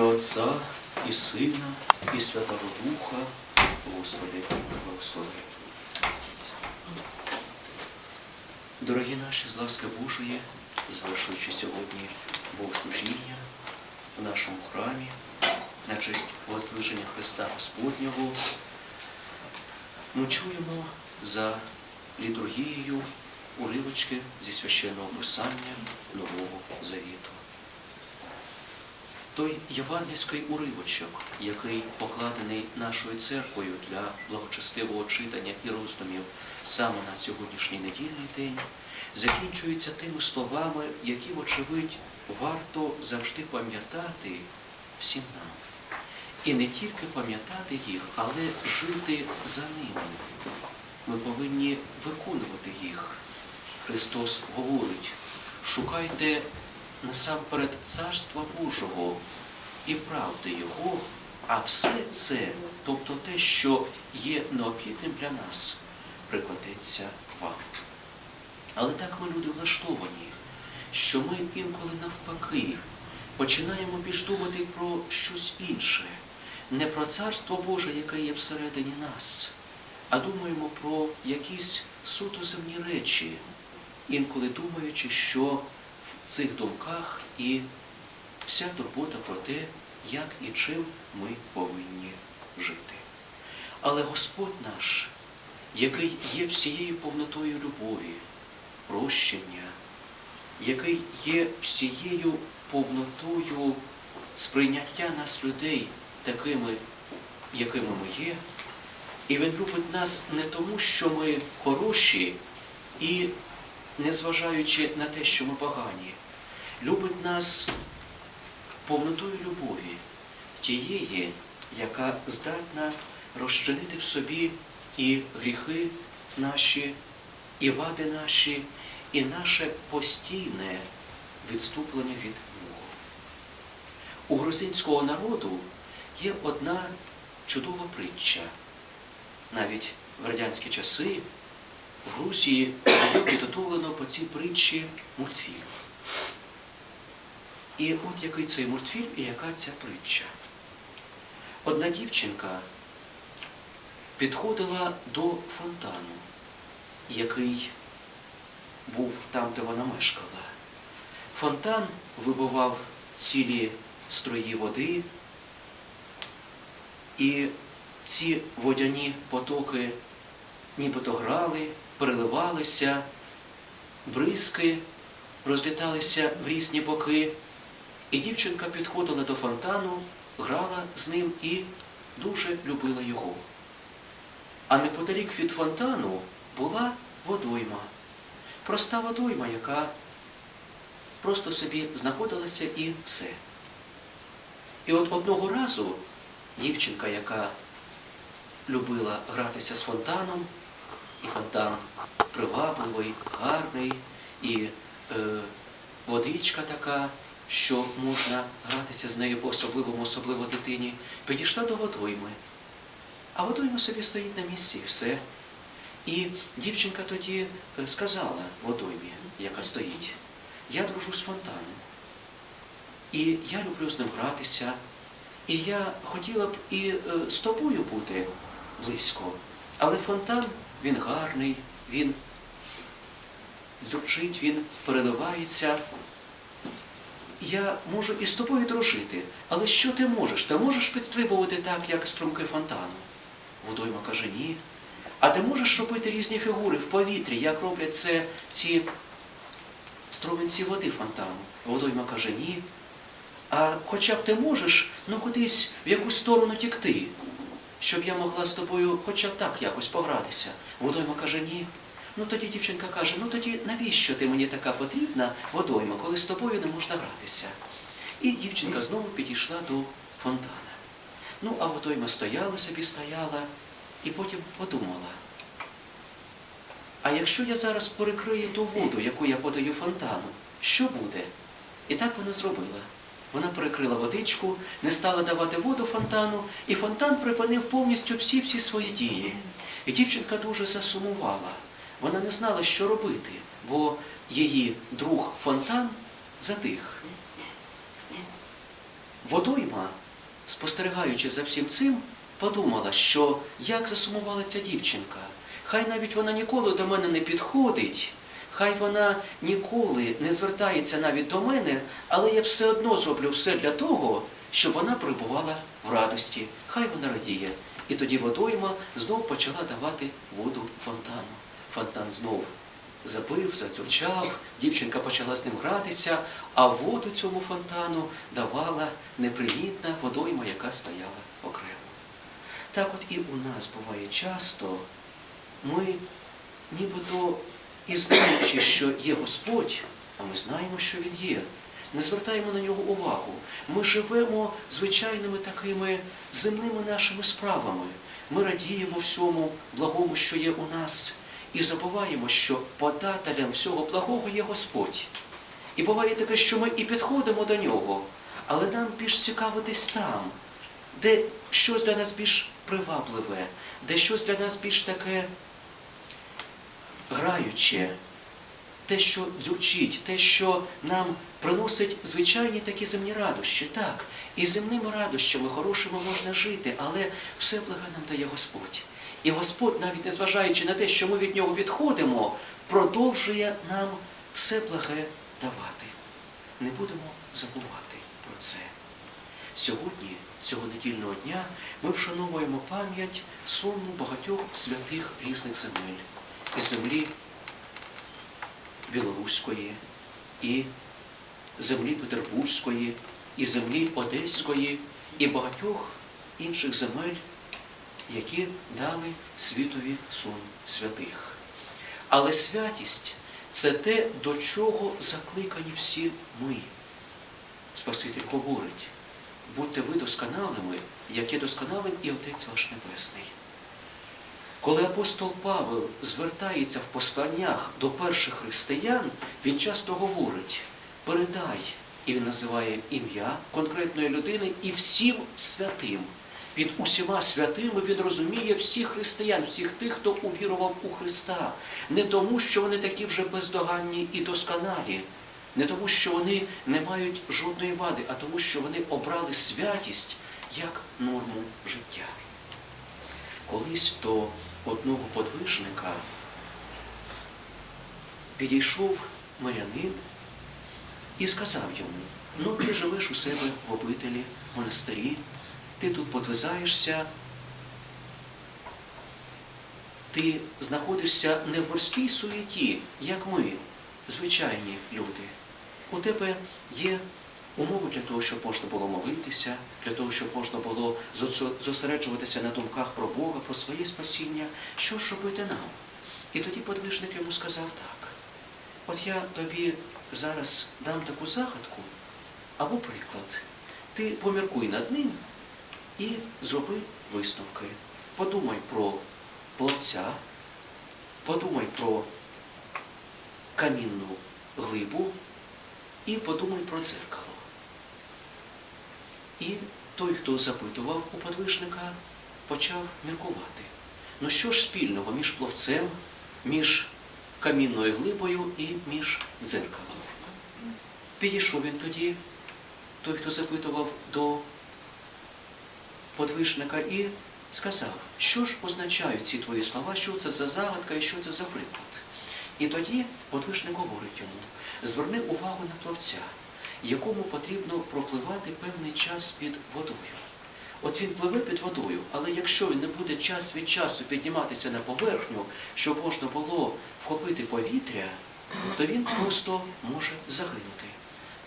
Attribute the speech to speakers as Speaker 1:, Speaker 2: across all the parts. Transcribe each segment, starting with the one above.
Speaker 1: Отця і Сина, і Святого Духа, Господи, благослови. Дорогі наші, з ласки Божої, звершуючи сьогодні Богослужіння в нашому храмі на честь воздвиження Христа Господнього, ми чуємо за літургією уривочки зі священного писання Нового Завіту. Той євангельський уривочок, який покладений нашою церквою для благочестивого читання і роздумів саме на сьогоднішній недільний день, закінчується тими словами, які, вочевидь, варто завжди пам'ятати всім нам. І не тільки пам'ятати їх, але жити за ними. Ми повинні виконувати їх. Христос говорить, шукайте насамперед Царства Божого і правди Його, а все це, тобто те, що є необхідним для нас, прикладеться вам. Але так ми люди влаштовані, що ми інколи навпаки починаємо більш думати про щось інше, не про Царство Боже, яке є всередині нас, а думаємо про якісь суто земні речі, інколи думаючи, що в цих думках і вся турбота про те, як і чим ми повинні жити. Але Господь наш, який є всією повнотою любові, прощення, який є всією повнотою сприйняття нас людей такими, якими ми є, і Він любить нас не тому, що ми хороші і незважаючи на те, що ми погані, любить нас повнотою любові, тієї, яка здатна розчинити в собі і гріхи наші, і вади наші, і наше постійне відступлення від Бога. У грузинського народу є одна чудова притча. Навіть в радянські часи в Грузії було підготовлено по цій притчі мультфільм. І от який цей мультфільм і яка ця притча. Одна дівчинка підходила до фонтану, який був там, де вона мешкала. Фонтан вибивав цілі строї води, і ці водяні потоки нібито грали, переливалися, бризки розліталися в різні боки. І дівчинка підходила до фонтану, грала з ним і дуже любила його. А неподалік від фонтану була водойма, проста водойма, яка просто собі знаходилася і все. І от одного разу дівчинка, яка любила гратися з фонтаном, і фонтан привабливий, гарний, і е, водичка така, що можна гратися з нею по-особливому, особливо дитині, підійшла до водойми. А водойма собі стоїть на місці і все. І дівчинка тоді е, сказала водоймі, яка стоїть, я дружу з фонтаном. І я люблю з ним гратися. І я хотіла б і е, з тобою бути близько. Але фонтан, він гарний, він дзюрчить, він переливається. Я можу і з тобою дружити, але що ти можеш? Ти можеш підстрибувати так, як струмки фонтану? Водойма каже, ні. А ти можеш робити різні фігури в повітрі, як роблять це ці струменці води фонтану? Водойма каже, ні. А хоча б ти можеш, ну кудись в якусь сторону тікти, щоб я могла з тобою хоча б так якось погратися. Водойма каже, ні. Ну тоді дівчинка каже, ну тоді навіщо ти мені така потрібна водойма, коли з тобою не можна гратися? І дівчинка знову підійшла до фонтана. Ну, а водойма стояла собі, стояла, і потім подумала. А якщо я зараз перекрию ту воду, яку я подаю фонтану, що буде? І так вона зробила. Вона перекрила водичку, не стала давати воду фонтану, і фонтан припинив повністю всі-всі свої дії. І дівчинка дуже засумувала. Вона не знала, що робити, бо її друг фонтан затих. водойма, спостерігаючи за всім цим, подумала, що як засумувала ця дівчинка. Хай навіть вона ніколи до мене не підходить, хай вона ніколи не звертається навіть до мене, але я все одно зроблю все для того, щоб вона перебувала в радості. Хай вона радіє. І тоді водойма знов почала давати воду фонтану. Фонтан знов запив, зацюрчав, дівчинка почала з ним гратися, а воду цьому фонтану давала непримітна водойма, яка стояла окремо. Так от і у нас буває часто, ми нібито і знаючи, що є Господь, а ми знаємо, що Він є, не звертаємо на нього увагу. Ми живемо звичайними такими земними нашими справами. Ми радіємо всьому благому, що є у нас, і забуваємо, що подателем всього благого є Господь. І буває таке, що ми і підходимо до нього, але нам більш цікаво десь там, де щось для нас більш привабливе, де щось для нас більш таке граюче, те, що дзюрчить, те, що нам приносить звичайні такі земні радощі. Так, і земними радощами хорошими можна жити, але все благе нам дає Господь. І Господь, навіть незважаючи на те, що ми від нього відходимо, продовжує нам все благе давати. Не будемо забувати про це. Сьогодні, цього недільного дня, ми вшановуємо пам'ять сумну багатьох святих різних земель. Землі Білоруської, і землі Петербурзької, і землі Одеської, і багатьох інших земель, які дали світові сон святих. Але святість це те, до чого закликані всі ми. Спаситель говорить, будьте ви досконалими, як є досконалим і Отець ваш Небесний. Коли апостол Павел звертається в посланнях до перших християн, він часто говорить передай, і він називає ім'я конкретної людини і всім святим. Під усіма святими він розуміє всіх християн, всіх тих, хто увірував у Христа, не тому, що вони такі вже бездоганні і досконалі, не тому, що вони не мають жодної вади, а тому, що вони обрали святість як норму життя. Колись до одного подвижника. Підійшов мирянин і сказав йому, ну ти живеш у себе в обителі, монастирі, ти тут подвизаєшся, ти знаходишся не в морській суєті, як ми, звичайні люди. У тебе є умови для того, щоб можна було молитися, для того, щоб можна було зосереджуватися на думках про Бога, про своє спасіння. Що ж робити нам? І тоді подвижник йому сказав так. От я тобі зараз дам таку загадку або приклад. Ти поміркуй над ним і зроби висновки. Подумай про плотця, подумай про камінну глибу і подумай про дзеркало. І той, хто запитував у подвижника, почав міркувати. Ну що ж спільного між пловцем, між камінною глибою і між дзеркалом? Підійшов він тоді, той, хто запитував до подвижника, і сказав, що ж означають ці твої слова, що це за загадка і що це за приклад. І тоді подвижник говорить йому, зверни увагу на пловця якому потрібно пропливати певний час під водою. От він пливе під водою, але якщо він не буде час від часу підніматися на поверхню, щоб можна було вхопити повітря, то він просто може загинути.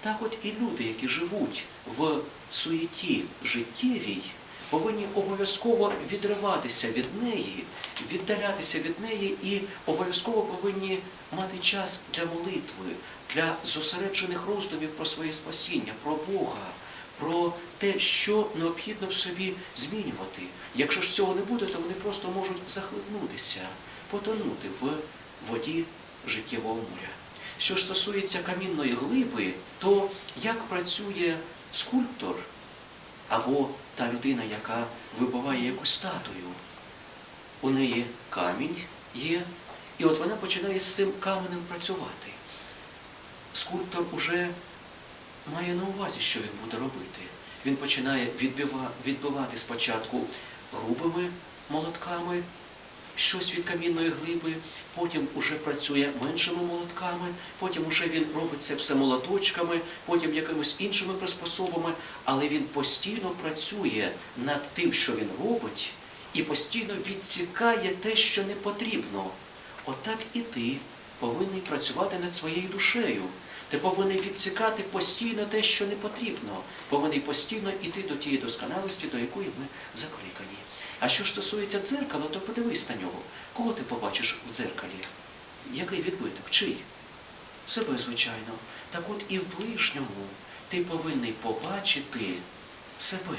Speaker 1: Так от і люди, які живуть в суєті життєвій, повинні обов'язково відриватися від неї, віддалятися від неї і обов'язково повинні мати час для молитви, для зосереджених роздумів про своє спасіння, про Бога, про те, що необхідно в собі змінювати. Якщо ж цього не буде, то вони просто можуть захлинутися, потонути в воді життєвого моря. Що стосується камінної глиби, то як працює скульптор або та людина, яка вибиває якусь статую, у неї камінь є, і от вона починає з цим каменем працювати скульптор уже має на увазі, що він буде робити. він починає відбивати спочатку грубими молотками щось від камінної глиби, потім уже працює меншими молотками, потім уже він робить це все молоточками, потім якимись іншими приспособами, але він постійно працює над тим, що він робить, і постійно відсікає те, що не потрібно. Отак і ти повинен працювати над своєю душею. Ти повинен відсікати постійно те, що не потрібно, повинен постійно йти до тієї досконалості, до якої ми закликані. А що ж стосується дзеркала, то подивись на нього. Кого ти побачиш в дзеркалі? Який відбиток? Чий? Себе, звичайно. Так от і в ближньому ти повинен побачити себе,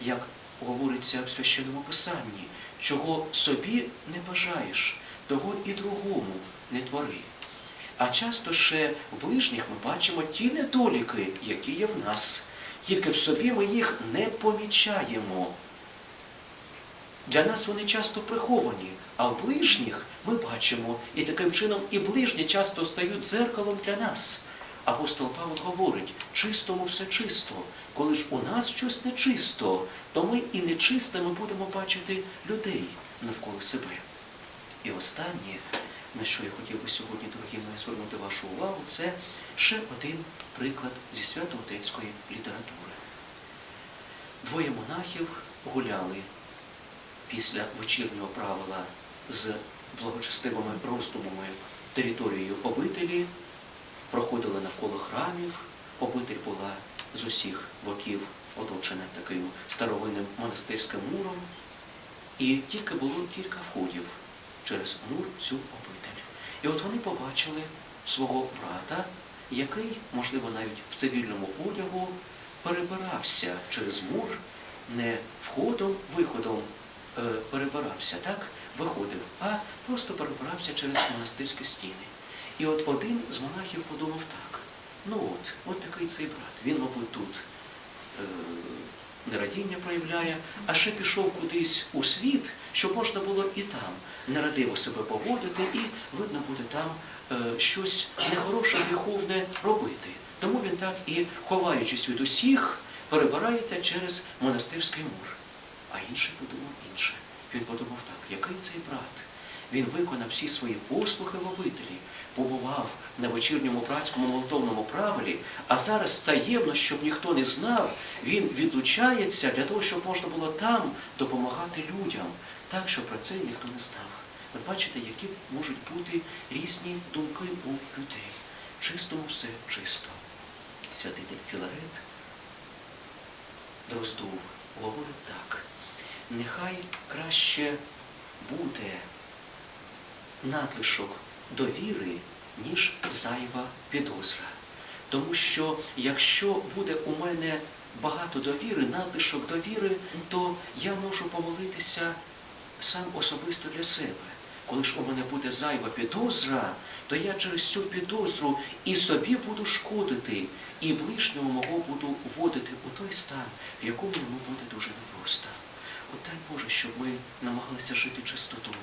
Speaker 1: як говориться в священному писанні, чого собі не бажаєш, того і другому не твори. А часто ще в ближніх ми бачимо ті недоліки, які є в нас. Тільки в собі ми їх не помічаємо. Для нас вони часто приховані, а в ближніх ми бачимо, і таким чином і ближні часто стають дзеркалом для нас. Апостол Павло говорить, чистому все чисто. Коли ж у нас щось нечисто, то ми і нечистими будемо бачити людей навколо себе. І останнє, на що я хотів би сьогодні, дорогі мої, звернути вашу увагу, це ще один приклад зі свято-отецької літератури. Двоє монахів гуляли після вечірнього правила з благочестивими роздумами територією обителі, проходили навколо храмів, обитель була з усіх боків оточена таким старовинним монастирським муром, і тільки було кілька входів через мур цю обитель. І от вони побачили свого брата, який, можливо, навіть в цивільному одягу перебирався через мур, не входом, виходом е, перебирався, так, виходив, а просто перебирався через монастирські стіни. І от один з монахів подумав так, ну от, от такий цей брат, він, мабуть, тут е, нерадіння проявляє, а ще пішов кудись у світ, щоб можна було і там нерадиво себе поводити, і видно буде там е, щось нехороше, гріховне робити. Тому він так і, ховаючись від усіх, перебирається через монастирський мур. А інший подумав інше. Він подумав так, який цей брат? Він виконав всі свої послухи в обителі, побував на вечірньому братському молитовному правилі, а зараз таємно, щоб ніхто не знав, він відлучається для того, щоб можна було там допомагати людям, так, щоб про це ніхто не знав. От бачите, які можуть бути різні думки у людей. Чистому все чисто. Святитель Філарет Дроздов говорить так. Нехай краще буде надлишок довіри, ніж зайва підозра. Тому що якщо буде у мене багато довіри, надлишок довіри, то я можу помолитися сам особисто для себе. Коли ж у мене буде зайва підозра, то я через цю підозру і собі буду шкодити, і ближнього мого буду вводити у той стан, в якому йому буде дуже непросто. От дай Боже, щоб ми намагалися жити чистотою,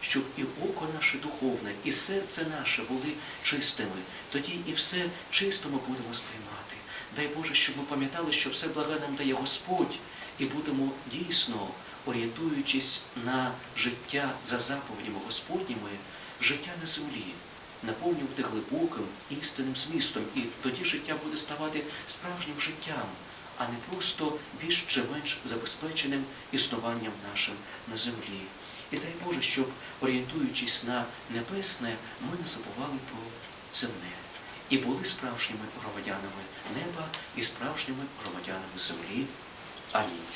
Speaker 1: щоб і око наше духовне, і серце наше були чистими. Тоді і все чисто ми будемо сприймати. Дай Боже, щоб ми пам'ятали, що все благе нам дає Господь, і будемо дійсно, орієнтуючись на життя за заповідями Господніми, життя на землі, наповнювати глибоким істинним змістом. І тоді життя буде ставати справжнім життям а не просто більш чи менш забезпеченим існуванням нашим на землі. І дай Боже, щоб, орієнтуючись на небесне, ми не забували про земне і були справжніми громадянами неба і справжніми громадянами землі. Амінь.